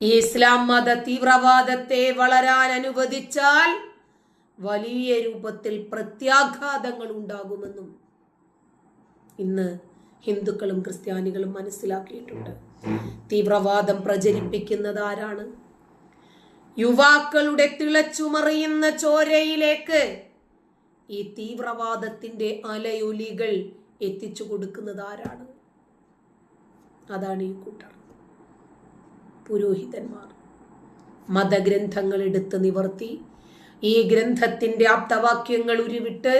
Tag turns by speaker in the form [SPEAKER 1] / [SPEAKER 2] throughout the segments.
[SPEAKER 1] ഇസ്ലാം മത തീവ്രവാദത്തെ വളരാൻ അനുവദിച്ചാൽ വലിയ രൂപത്തിൽ പ്രത്യാഘാതങ്ങൾ ഉണ്ടാകുമെന്നും ഇന്ന് ഹിന്ദുക്കളും ക്രിസ്ത്യാനികളും മനസ്സിലാക്കിയിട്ടുണ്ട്. തീവ്രവാദം പ്രചരിപ്പിക്കുന്നത് ആരാണ്? യുവാക്കളുടെ തിളച്ചുമറിയുന്ന ചോരയിലേക്ക് ഈ തീവ്രവാദത്തിന്റെ അലയൊലികൾ എത്തിച്ചു കൊടുക്കുന്നത് ആരാണ്? അതാണ് ഈ കൂട്ടർ. പുരോഹിതന്മാർ. മതഗ്രന്ഥങ്ങൾ എടുത്ത് നിവർത്തി ഈ ഗ്രന്ഥത്തിന്റെ ആപ്തവാക്യങ്ങൾ ഉരുവിട്ട്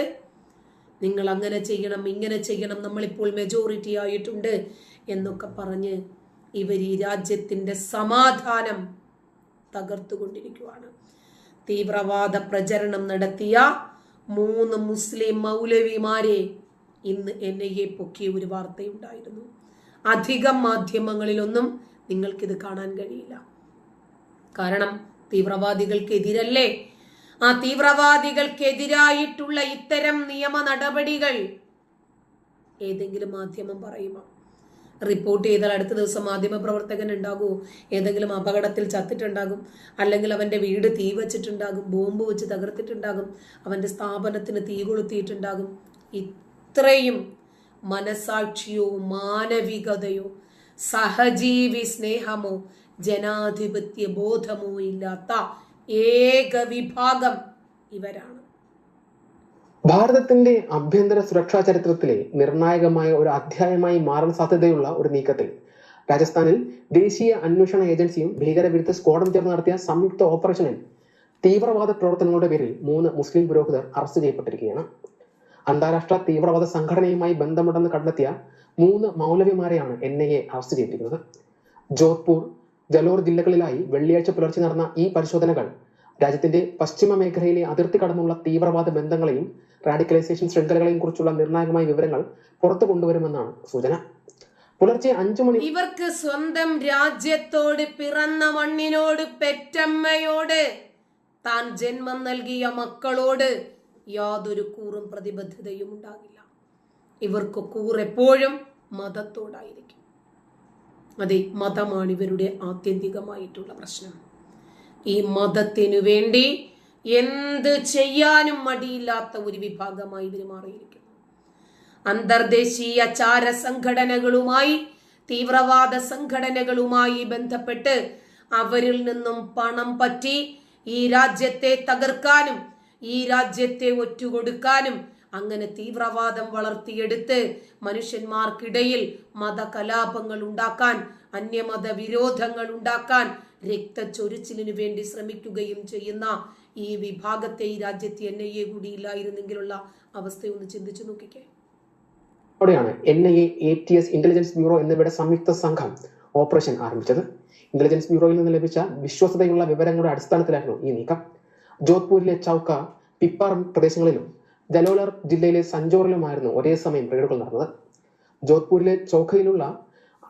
[SPEAKER 1] നിങ്ങൾ അങ്ങനെ ചെയ്യണം ഇങ്ങനെ ചെയ്യണം നമ്മളിപ്പോൾ മെജോറിറ്റി ആയിട്ടുണ്ട് എന്നൊക്കെ പറഞ്ഞ് ഇവർ ഈ രാജ്യത്തിന്റെ സമാധാനം തകർത്തുകൊണ്ടിരിക്കുകയാണ് തീവ്രവാദ പ്രചരണം നടത്തിയ മൂന്ന് മുസ്ലിം മൗലവിമാരെ ഇന്ന് എൻ ഐ എ പൊക്കിയ ഒരു വാർത്തയുണ്ടായിരുന്നു. അധികം മാധ്യമങ്ങളിലൊന്നും നിങ്ങൾക്കിത് കാണാൻ കഴിയില്ല. കാരണം തീവ്രവാദികൾക്കെതിരല്ലേ? ആ തീവ്രവാദികൾക്കെതിരായിട്ടുള്ള ഇത്തരം നിയമ നടപടികൾ ഏതെങ്കിലും മാധ്യമം പറയുമോ? റിപ്പോർട്ട് ചെയ്താൽ അടുത്ത ദിവസം മാധ്യമ പ്രവർത്തകൻ ഏതെങ്കിലും അപകടത്തിൽ ചത്തിട്ടുണ്ടാകും. അല്ലെങ്കിൽ അവന്റെ വീട് തീ വച്ചിട്ടുണ്ടാകും. ബോംബ് വെച്ച് തകർത്തിട്ടുണ്ടാകും. അവന്റെ സ്ഥാപനത്തിന് തീ കൊളുത്തിയിട്ടുണ്ടാകും. ഇത്രയും മനസാക്ഷിയോ മാനവികതയോ സഹജീവി സ്നേഹമോ? ജനാധിപത്യ ബോധമോ ഇല്ലാത്ത ഏക വിഭാഗം ഇവരാണ്.
[SPEAKER 2] ഭാരതത്തിന്റെ ആഭ്യന്തര സുരക്ഷാ ചരിത്രത്തിലെ നിർണായകമായ ഒരു അധ്യായമായി മാറാൻ സാധ്യതയുള്ള ഒരു നീക്കത്തിൽ രാജസ്ഥാനിൽ ദേശീയ അന്വേഷണ ഏജൻസിയും ഭീകരവിരുദ്ധ സ്ക്വാഡും ചേർന്ന് നടത്തിയ സംയുക്ത ഓപ്പറേഷനിൽ തീവ്രവാദ പ്രവർത്തനങ്ങളുടെ പേരിൽ മൂന്ന് മുസ്ലിം പുരോഹിതർ അറസ്റ്റ് ചെയ്യപ്പെട്ടിരിക്കുകയാണ്. അന്താരാഷ്ട്ര തീവ്രവാദ സംഘടനയുമായി ബന്ധമുണ്ടെന്ന് കണ്ടെത്തിയ മൂന്ന് മൗലവിമാരെയാണ് എൻ ഐ എ അറസ്റ്റ് ചെയ്തിരിക്കുന്നത് ജോധ്പൂർ ജലോർ ജില്ലകളിലായി വെള്ളിയാഴ്ച പുലർച്ചെ നടന്ന ഈ പരിശോധനകൾ രാജ്യത്തിന്റെ പശ്ചിമ മേഖലയിലെ അതിർത്തി കടന്നുള്ള തീവ്രവാദ ബന്ധങ്ങളെയും റാഡിക്കലൈസേഷൻ ശൃംഖലകളെയും കുറിച്ചുള്ള നിർണായകമായ വിവരങ്ങൾ പുറത്തു കൊണ്ടുവരുമെന്നാണ് സൂചന. പുലർച്ചെ അഞ്ചു മണി
[SPEAKER 1] ഇവർക്ക് സ്വന്തം രാജ്യത്തോട് പിറന്ന മണ്ണിനോട് പെറ്റമ്മയോട് താൻ ജന്മം നൽകിയ മക്കളോട് യാതൊരു കൂറും പ്രതിബദ്ധതയും ഉണ്ടാകില്ല ഇവർക്ക് കൂർ എപ്പോഴും മതത്തോടായിരിക്കും. അതെ മതമാണ് ഇവരുടെ ആത്യന്തികമായിട്ടുള്ള പ്രശ്നം. ഈ മതത്തിനു വേണ്ടി എന്ത് ചെയ്യാനും മടിയില്ലാത്ത ഒരു വിഭാഗമായി ഇവർ മാറിയിരിക്കുന്നു. അന്തർദേശീയ ചാര സംഘടനകളുമായി തീവ്രവാദ സംഘടനകളുമായി ബന്ധപ്പെട്ട് അവരിൽ നിന്നും പണം പറ്റി ഈ രാജ്യത്തെ തകർക്കാനും ഈ രാജ്യത്തെ ഒറ്റുകൊടുക്കാനും അങ്ങനെ തീവ്രവാദം വളർത്തിയെടുത്ത് മനുഷ്യന്മാർക്കിടയിൽ മതകലാപങ്ങൾ ഉണ്ടാക്കാൻ അന്യമത വിരോധങ്ങൾ ഉണ്ടാക്കാൻ രക്തച്ചൊരിച്ചിലിനു വേണ്ടി ശ്രമിക്കുകയും ചെയ്യുന്ന ഈ വിഭാഗത്തെ ഈ രാജ്യത്തെ എൻ ഐ എ കൂടി ഇല്ലായിരുന്നെങ്കിലുള്ള അവസ്ഥയൊന്ന് ചിന്തിച്ചു നോക്കിക്കേ.
[SPEAKER 2] അവിടെയാണ് N I A T S intelligence bureau എന്നിവയുടെ സംയുക്ത സംഘം ഓപ്പറേഷൻ ആരംഭിച്ചത്. ഇന്റലിജൻസ് ബ്യൂറോയിൽ നിന്ന് ലഭിച്ച വിശ്വസതയുള്ള വിവരങ്ങളുടെ അടിസ്ഥാനത്തിലായിരുന്നു ഈ നീക്കം. ജോധ്പൂരിലെ ചൌക്ക പിപ്പാർ പ്രദേശങ്ങളിലും ജലോലർ ജില്ലയിലെ സഞ്ചോറിലുമായിരുന്നു ഒരേ സമയം റെയ്ഡുകൾ നടന്നത്. ജോധ്പൂരിലെ ചോഖയിലുള്ള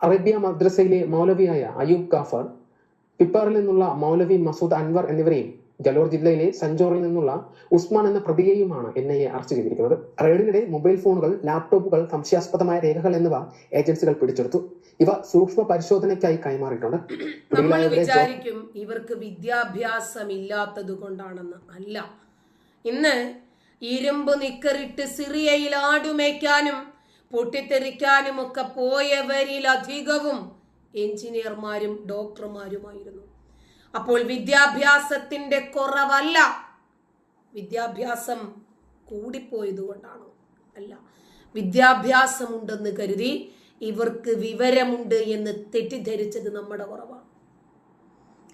[SPEAKER 2] അറേബ്യ മദ്രസയിലെ മൗലവിയായ അയൂബ് ഗാഫർ പിപ്പാറിൽ നിന്നുള്ള മൗലവി മസൂദ് അൻവർ എന്നിവരെയും ജലോർ ജില്ലയിലെ സഞ്ചോറിൽ നിന്നുള്ള ഉസ്മാൻ എന്ന പ്രതിയെയുമാണ് എൻ ഐ എ അറസ്റ്റ് ചെയ്തിരിക്കുന്നത്. റെയ്ഡിനിടെ മൊബൈൽ ഫോണുകൾ ലാപ്ടോപ്പുകൾ സംശയാസ്പദമായ രേഖകൾ എന്നിവ ഏജൻസികൾ പിടിച്ചെടുത്തു. ഇവ സൂക്ഷ്മ പരിശോധനയ്ക്കായി കൈമാറിയിട്ടുണ്ട്.
[SPEAKER 1] നമ്മൾ വിചാരിക്കും ഇവർക്ക് വിദ്യാഭ്യാസം ഇല്ലാത്തത് കൊണ്ടാണെന്ന്. അല്ല. ഇന്ന് ഇരുമ്പ് നിക്കറിട്ട് സിറിയയിൽ ആടുമേയ്ക്കാനും പൊട്ടിത്തെറിക്കാനും ഒക്കെ പോയവരിൽ അധികവും എഞ്ചിനീയർമാരും ഡോക്ടർമാരുമായിരുന്നു. അപ്പോൾ വിദ്യാഭ്യാസത്തിന്റെ കുറവല്ല വിദ്യാഭ്യാസം കൂടിപ്പോയത് കൊണ്ടാണോ അല്ല വിദ്യാഭ്യാസമുണ്ടെന്ന് കരുതി ഇവർക്ക് വിവരമുണ്ട് എന്ന് തെറ്റിദ്ധരിച്ചത് നമ്മുടെ കുറവാണ്.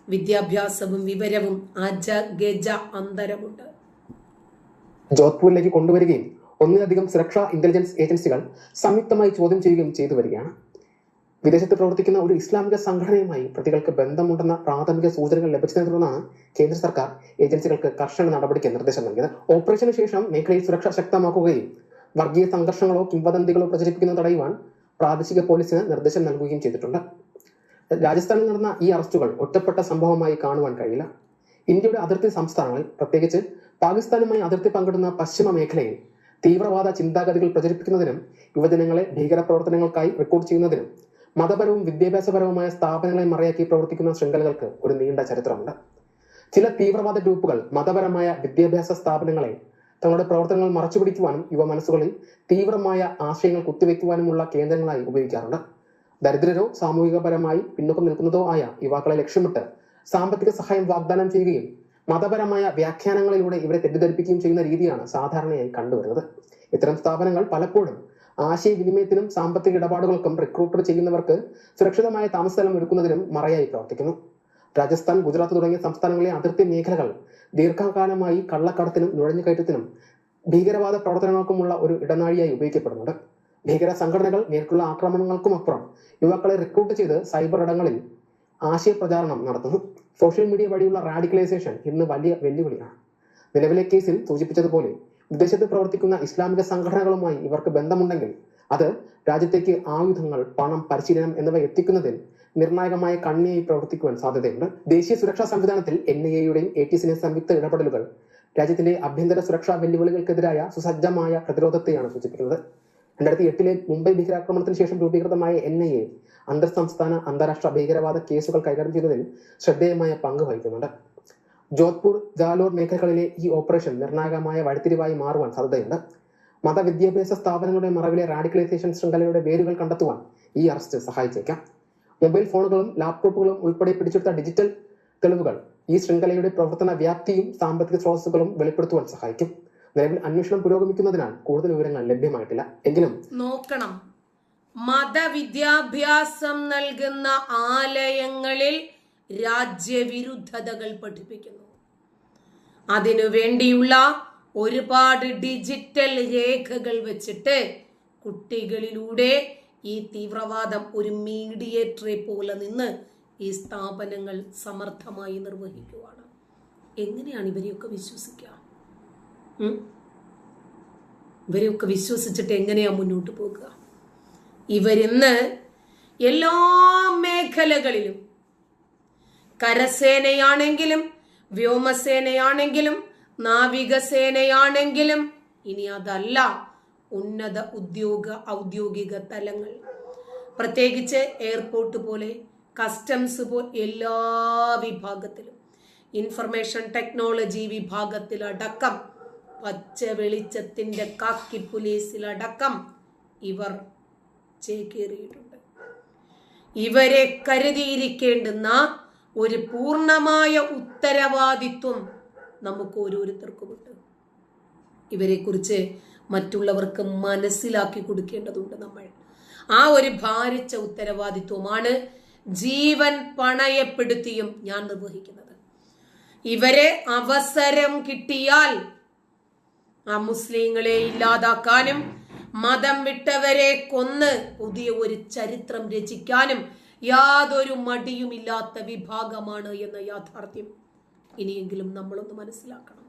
[SPEAKER 1] വിദ്യാഭ്യാസവും വിവരവും അജ ഗജ അന്തരമുണ്ട്.
[SPEAKER 2] ജോധ്പൂരിലേക്ക് കൊണ്ടുവരികയും ഒന്നിലധികം സുരക്ഷാ ഇന്റലിജൻസ് ഏജൻസികൾ സംയുക്തമായി ചോദ്യം ചെയ്യുകയും ചെയ്തു വരികയാണ്. വിദേശത്ത് പ്രവർത്തിക്കുന്ന ഒരു ഇസ്ലാമിക സംഘടനയുമായി പ്രതികൾക്ക് ബന്ധമുണ്ടെന്ന പ്രാഥമിക സൂചനകൾ ലഭിച്ചതിനെ തുടർന്നാണ് കേന്ദ്ര സർക്കാർ ഏജൻസികൾക്ക് കർശന നടപടിക്ക് നിർദ്ദേശം നൽകിയത്. ഓപ്പറേഷന് ശേഷം മേഖലയിൽ സുരക്ഷ ശക്തമാക്കുകയും വർഗീയ സംഘർഷങ്ങളോ കിംവദന്തികളോ പ്രചരിപ്പിക്കുന്നത് തടയുവാൻ പ്രാദേശിക പോലീസിന് നിർദ്ദേശം നൽകുകയും ചെയ്തിട്ടുണ്ട്. രാജസ്ഥാനിൽ നടന്ന ഈ അറസ്റ്റുകൾ ഒറ്റപ്പെട്ട സംഭവമായി കാണുവാൻ കഴിയില്ല. ഇന്ത്യയുടെ അതിർത്തി സംസ്ഥാനങ്ങളിൽ പ്രത്യേകിച്ച് പാകിസ്ഥാനുമായി അതിർത്തി പങ്കിടുന്ന പശ്ചിമ മേഖലയിൽ തീവ്രവാദ ചിന്താഗതികൾ പ്രചരിപ്പിക്കുന്നതിനും യുവജനങ്ങളെ ഭീകരപ്രവർത്തനങ്ങൾക്കായി റിക്രൂട്ട് ചെയ്യുന്നതിനും മതപരവും വിദ്യാഭ്യാസപരവുമായ സ്ഥാപനങ്ങളെ മറയാക്കി പ്രവർത്തിക്കുന്ന ശൃംഖലകൾക്ക് ഒരു നീണ്ട ചരിത്രമുണ്ട്. ചില തീവ്രവാദ ഗ്രൂപ്പുകൾ മതപരമായ വിദ്യാഭ്യാസ സ്ഥാപനങ്ങളെ തങ്ങളുടെ പ്രവർത്തനങ്ങൾ മറച്ചുപിടിക്കുവാനും യുവ മനസ്സുകളിൽ തീവ്രമായ ആശയങ്ങൾ കുത്തിവെക്കുവാനുമുള്ള കേന്ദ്രങ്ങളായി ഉപയോഗിക്കാറുണ്ട്. ദരിദ്രരോ സാമൂഹികപരമായി പിന്നോക്കം നിൽക്കുന്നതോ ആയ യുവാക്കളെ ലക്ഷ്യമിട്ട് സാമ്പത്തിക സഹായം വാഗ്ദാനം ചെയ്യുകയും മതപരമായ വ്യാഖ്യാനങ്ങളിലൂടെ ഇവരെ തെറ്റിദ്ധരിപ്പിക്കുകയും ചെയ്യുന്ന രീതിയാണ് സാധാരണയായി കണ്ടുവരുന്നത്. ഇത്തരം സ്ഥാപനങ്ങൾ പലപ്പോഴും ആശയവിനിമയത്തിനും സാമ്പത്തിക ഇടപാടുകൾക്കും റിക്രൂട്ടർ ചെയ്യുന്നവർക്ക് സുരക്ഷിതമായ താമസസ്ഥലം ഒരുക്കുന്നതിനും മറയായി പ്രവർത്തിക്കുന്നു. രാജസ്ഥാൻ ഗുജറാത്ത് തുടങ്ങിയ സംസ്ഥാനങ്ങളിലെ അതിർത്തി മേഖലകൾ ദീർഘകാലമായി കള്ളക്കടത്തിനും നുഴഞ്ഞുകയറ്റത്തിനും ഭീകരവാദ പ്രവർത്തനങ്ങൾക്കുമുള്ള ഒരു ഇടനാഴിയായി ഉപയോഗിക്കപ്പെടുന്നുണ്ട്. ഭീകര സംഘടനകൾ നേരിട്ടുള്ള ആക്രമണങ്ങൾക്കും അപ്പുറം യുവാക്കളെ റിക്രൂട്ട് ചെയ്ത് സൈബർ ഇടങ്ങളിൽ ആശയപ്രചാരണം നടത്തുന്നു. സോഷ്യൽ മീഡിയ വഴിയുള്ള റാഡിക്കലൈസേഷൻ ഇന്ന് വലിയ വെല്ലുവിളിയാണ് നിലവിലെ കേസിൽ സൂചിപ്പിച്ചതുപോലെ വിദേശത്ത് പ്രവർത്തിക്കുന്ന ഇസ്ലാമിക സംഘടനകളുമായി ഇവർക്ക് ബന്ധമുണ്ടെങ്കിൽ അത് രാജ്യത്തേക്ക് ആയുധങ്ങൾ പണം പരിശീലനം എന്നിവ എത്തിക്കുന്നതിൽ നിർണായകമായ കണ്ണിയായി പ്രവർത്തിക്കുവാൻ സാധ്യതയുണ്ട്. ദേശീയ സുരക്ഷാ സംവിധാനത്തിൽ എൻ ഐ എയുടെയും എ ടി സിന്റെ സംയുക്ത ഇടപെടലുകൾ രാജ്യത്തിന്റെ ആഭ്യന്തര സുരക്ഷാ വെല്ലുവിളികൾക്കെതിരായ സുസജ്ജമായ പ്രതിരോധത്തെയാണ് സൂചിപ്പിക്കുന്നത്. രണ്ടായിരത്തി എട്ടിലെ മുംബൈ ഭീകരാക്രമണത്തിന് ശേഷം രൂപീകൃതമായ എൻ ഐ എ അന്തർ സംസ്ഥാന അന്താരാഷ്ട്ര ഭീകരവാദ കേസുകൾ കൈകാര്യം ചെയ്യുന്നതിൽ ശ്രദ്ധേയമായ പങ്ക് വഹിക്കുന്നുണ്ട്. ജോധ്പൂർ ജാലോർ മേഖലകളിലെ ഈ ഓപ്പറേഷൻ നിർണായകമായ വഴിത്തിരിവായി മാറുവാൻ സാധ്യതയുണ്ട് മതവിദ്യാഭ്യാസ സ്ഥാപനങ്ങളുടെ മറവിലെ റാഡിക്കലൈസേഷൻ ശൃംഖലയുടെ വേരുകൾ കണ്ടെത്തുവാൻ ഈ അറസ്റ്റ് സഹായിച്ചേക്കാം. മൊബൈൽ ഫോണുകളും ലാപ്ടോപ്പുകളും ഉൾപ്പെടെ പിടിച്ചെടുത്ത ഡിജിറ്റൽ തെളിവുകൾ ഈ ശൃംഖലയുടെ പ്രവർത്തന വ്യാപ്തിയും സാമ്പത്തിക സ്രോതസ്സുകളും വെളിപ്പെടുത്തുവാൻ സഹായിക്കും. നിലവിൽ അന്വേഷണം പുരോഗമിക്കുന്നതിനാൽ കൂടുതൽ വിവരങ്ങൾ ലഭ്യമായിട്ടില്ല. എങ്കിലും
[SPEAKER 1] നോക്കണം. മതവിദ്യാഭ്യാസം നൽകുന്ന ആലയങ്ങളിൽ രാജ്യവിരുദ്ധതകൾ പഠിപ്പിക്കുന്നു. അതിനു വേണ്ടിയുള്ള ഒരുപാട് ഡിജിറ്റൽ രേഖകൾ വെച്ചിട്ട് കുട്ടികളിലൂടെ ഈ തീവ്രവാദം ഒരു മീഡിയേറ്ററെ പോലെ നിന്ന് ഈ സ്ഥാപനങ്ങൾ സമർത്ഥമായി നിർവഹിക്കുവാണ്. എങ്ങനെയാണ് ഇവരെയൊക്കെ വിശ്വസിക്കുക? ഇവരെയൊക്കെ വിശ്വസിച്ചിട്ട് എങ്ങനെയാ മുന്നോട്ട് പോകുക ഇവരിന്ന് എല്ലാ മേഖലകളിലും കരസേനയാണെങ്കിലും വ്യോമസേനയാണെങ്കിലും നാവികസേനയാണെങ്കിലും ഇനി അതല്ല ഉന്നത ഉദ്യോഗ ഔദ്യോഗിക തലങ്ങൾ. പ്രത്യേകിച്ച് എയർപോർട്ട് പോലെ കസ്റ്റംസ് പോ എല്ലാ വിഭാഗത്തിലും. ഇൻഫർമേഷൻ ടെക്നോളജി വിഭാഗത്തിലടക്കം പച്ച വെളിച്ചത്തിന്റെ കാക്കി പുലീസിലടക്കം ഇവർ ചേക്കേറിയിട്ടുണ്ട്. ഇവരെ കരുതിയിരിക്കേണ്ടുന്ന ഒരു പൂർണമായ ഉത്തരവാദിത്വം നമുക്ക് ഓരോരുത്തർക്കുമുണ്ട്. ഇവരെക്കുറിച്ച് മറ്റുള്ളവർക്ക് മനസ്സിലാക്കി കൊടുക്കേണ്ടതുണ്ട് നമ്മൾ. ആ ഒരു ഭാരിച്ച ഉത്തരവാദിത്വമാണ് ജീവൻ പണയപ്പെടുത്തിയും ഞാൻ നിർവഹിക്കുന്നത്. ഇവരെ അവസരം കിട്ടിയാൽ ആ മുസ്ലിങ്ങളെ ഇല്ലാതാക്കാനും മതം വിട്ടവരെ കൊന്ന് പുതിയ ഒരു ചരിത്രം രചിക്കാനും യാതൊരു മടിയുമില്ലാത്ത വിഭാഗമാണ് എന്ന യാഥാർത്ഥ്യം ഇനിയെങ്കിലും നമ്മളൊന്ന് മനസ്സിലാക്കണം.